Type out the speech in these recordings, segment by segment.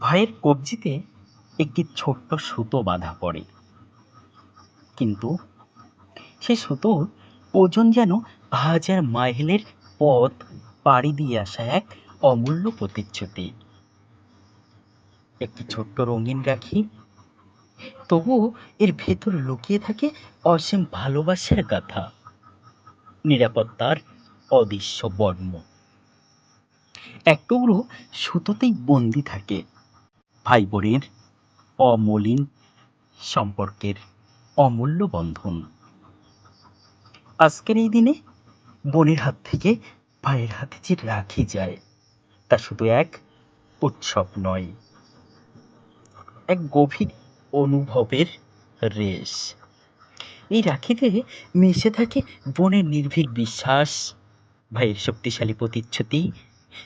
ভাইয়ের কবজিতে একটি ছোট্ট সুতো বাঁধা পড়ে। কিন্তু সে সুতোর ওজন যেন হাজার মাইলের পথ পাড়ি দিয়ে আসা এক অমূল্য প্রতিচ্ছুতি একটি ছোট্ট রঙিন রাখি। তবুও এর ভেতর লুকিয়ে থাকে অসীম ভালোবাসার কথা নিরাপত্তার অদৃশ্য বর্ম এক টুকরো সুতোতেই বন্দি থাকে। ভাই বোনের অমলিন সম্পর্কের অমূল্য বন্ধন। আজকের এই দিনে বোনের হাত থেকে ভাইয়ের হাতে যে রাখি যায়, তা শুধু এক উৎসব নয়, এক গভীর অনুভবের রেশ। এই রাখিতে মিশে থাকে বোনের নির্ভীক বিশ্বাস, ভাইয়ের শক্তিশালী প্রতিচ্ছুতি।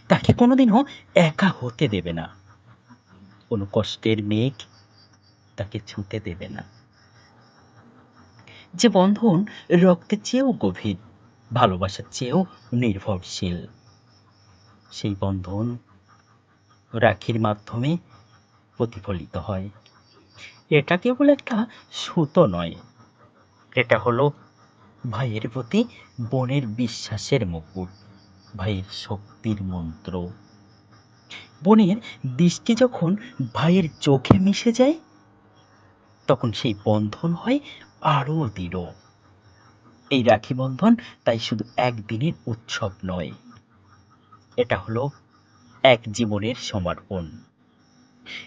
তাকে কোনোদিনও একা হতে দেবে না। কোনো কষ্টের মেঘ তাকে ছুঁতে দেবে না। যে বন্ধন রক্তের চেয়েও গভীর, ভালোবাসার চেয়েও নির্ভরশীল, সেই বন্ধন রাখির মাধ্যমে প্রতিফলিত হয়। এটা কেবল একটা সুতো নয়, এটা হলো ভাইয়ের প্রতি বোনের বিশ্বাসের মুকুট ভাইয়ের শক্তির মন্ত্র। বোনের দৃষ্টি যখন ভাইয়ের চোখে মিশে যায়, তখন সেই বন্ধন হয় আরও দৃঢ়। এই রাখি বন্ধন তাই শুধু একদিনের উৎসব নয়, এটা হলো এক জীবনের সমর্পণ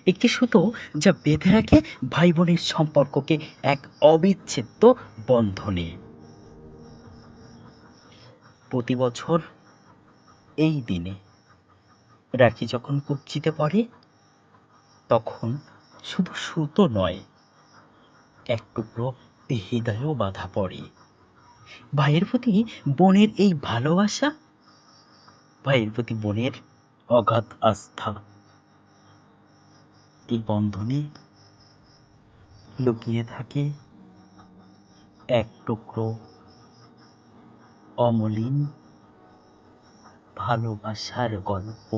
একটি সুতো যা বেঁধে রাখে ভাই বোনের সম্পর্ককে এক অবিচ্ছেদ্য বন্ধনে। প্রতি বছর এই দিনে রাখি যখন কবজিতে পড়ে, তখন শুধু সুতো নয়, এক টুকরো হৃদয়ও বাধা পড়ে। ভাইয়ের প্রতি বোনের এই ভালোবাসা, ভাইয়ের প্রতি বোনের অগাধ আস্থা, এই বন্ধনে লুকিয়ে থাকে এক টুকরো অমলিন ভালোবাসার গল্প।